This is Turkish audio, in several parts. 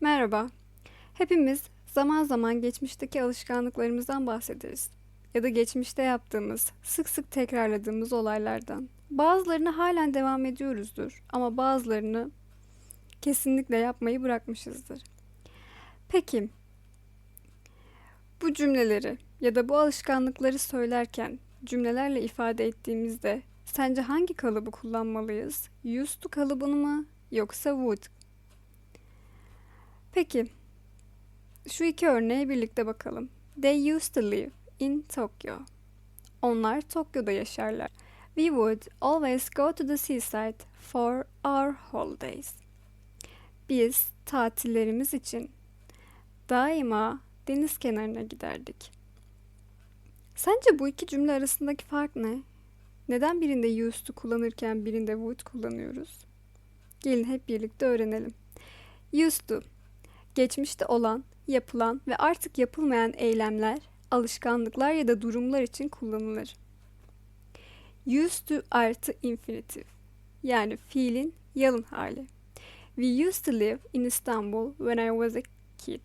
Merhaba. Hepimiz zaman zaman geçmişteki alışkanlıklarımızdan bahsederiz. Ya da geçmişte yaptığımız, sık sık tekrarladığımız olaylardan. Bazılarını halen devam ediyoruzdur ama bazılarını kesinlikle yapmayı bırakmışızdır. Peki, bu cümleleri ya da bu alışkanlıkları söylerken cümlelerle ifade ettiğimizde sence hangi kalıbı kullanmalıyız? Used to kalıbını mı yoksa would? Peki, şu iki örneğe birlikte bakalım. They used to live in Tokyo. Onlar Tokyo'da yaşarlar. We would always go to the seaside for our holidays. Biz tatillerimiz için daima deniz kenarına giderdik. Sence bu iki cümle arasındaki fark ne? Neden birinde used to kullanırken birinde would kullanıyoruz? Gelin hep birlikte öğrenelim. Used to geçmişte olan, yapılan ve artık yapılmayan eylemler, alışkanlıklar ya da durumlar için kullanılır. Used to artı infinitif yani fiilin yalın hali. We used to live in Istanbul when I was a kid.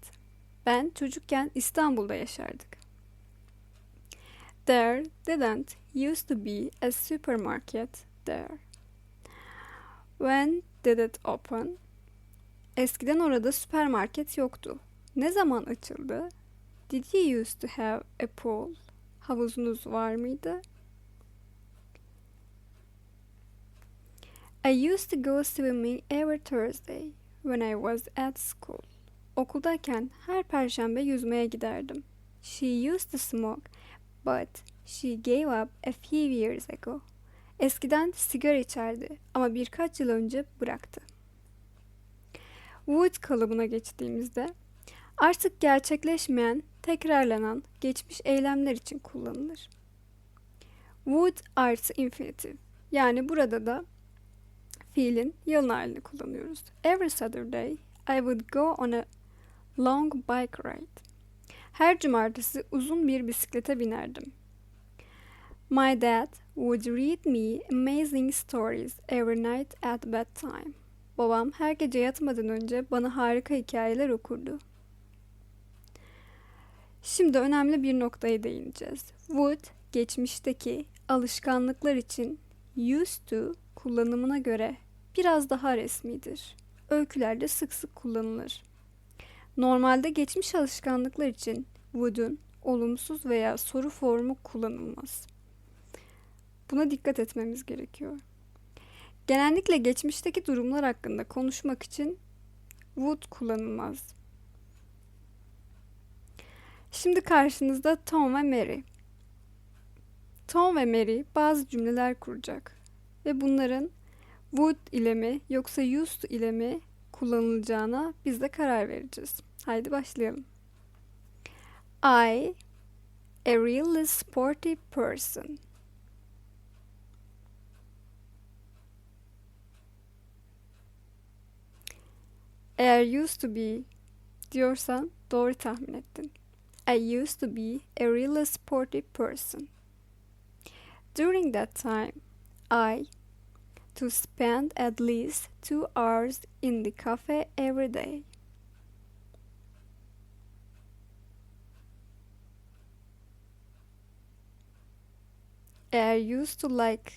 Ben çocukken İstanbul'da yaşardık. There didn't used to be a supermarket there. When did it open? Eskiden orada süpermarket yoktu. Ne zaman açıldı? Did you used to have a pool? Havuzunuz var mıydı? I used to go swimming every Thursday when I was at school. Okuldayken her perşembe yüzmeye giderdim. She used to smoke, but she gave up a few years ago. Eskiden sigara içerdi ama birkaç yıl önce bıraktı. Would kalıbına geçtiğimizde artık gerçekleşmeyen, tekrarlanan geçmiş eylemler için kullanılır. Would artı infinitif. Yani burada da fiilin yalın halini kullanıyoruz. Every Saturday I would go on a long bike ride. Her cumartesi uzun bir bisiklete binerdim. My dad would read me amazing stories every night at bedtime. Babam her gece yatmadan önce bana harika hikayeler okurdu. Şimdi önemli bir noktaya değineceğiz. Would geçmişteki alışkanlıklar için used to kullanımına göre biraz daha resmidir. Öykülerde sık sık kullanılır. Normalde geçmiş alışkanlıklar için would'un olumsuz veya soru formu kullanılmaz. Buna dikkat etmemiz gerekiyor. Genellikle geçmişteki durumlar hakkında konuşmak için would kullanılmaz. Şimdi karşınızda Tom ve Mary. Tom ve Mary bazı cümleler kuracak ve bunların would ile mi yoksa used ile mi kullanılacağına biz de karar vereceğiz. Haydi başlayalım. I, a really sporty person. Eğer used to be diyorsan doğru tahmin ettin. I used to be a really sporty person. During that time, I to spend at least two hours in the cafe every day. Eğer used to like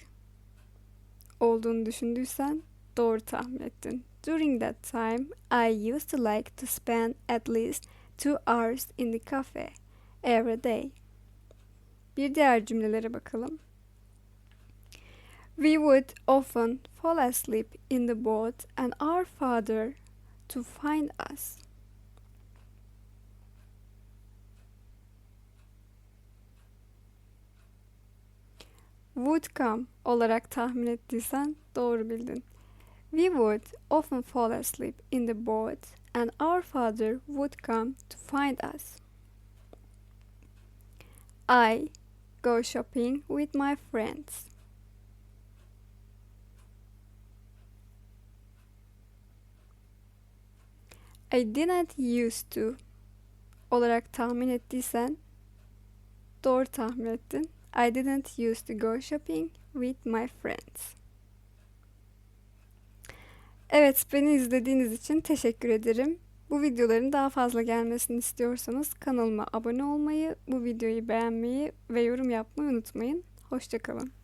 olduğunu düşündüysen doğru tahmin ettin. During that time, I used to like to spend at least two hours in the cafe every day. Bir diğer cümlelere bakalım. We would often fall asleep in the boat and our father to find us. Would come olarak tahmin ettiysen doğru bildin. We would often fall asleep in the boat and our father would come to find us. I go shopping with my friends. I didn't used to olarak tahmin ettiysen doğru tahmin ettin. I didn't used to go shopping with my friends. Evet, beni izlediğiniz için teşekkür ederim. Bu videoların daha fazla gelmesini istiyorsanız kanalıma abone olmayı, bu videoyu beğenmeyi ve yorum yapmayı unutmayın. Hoşçakalın.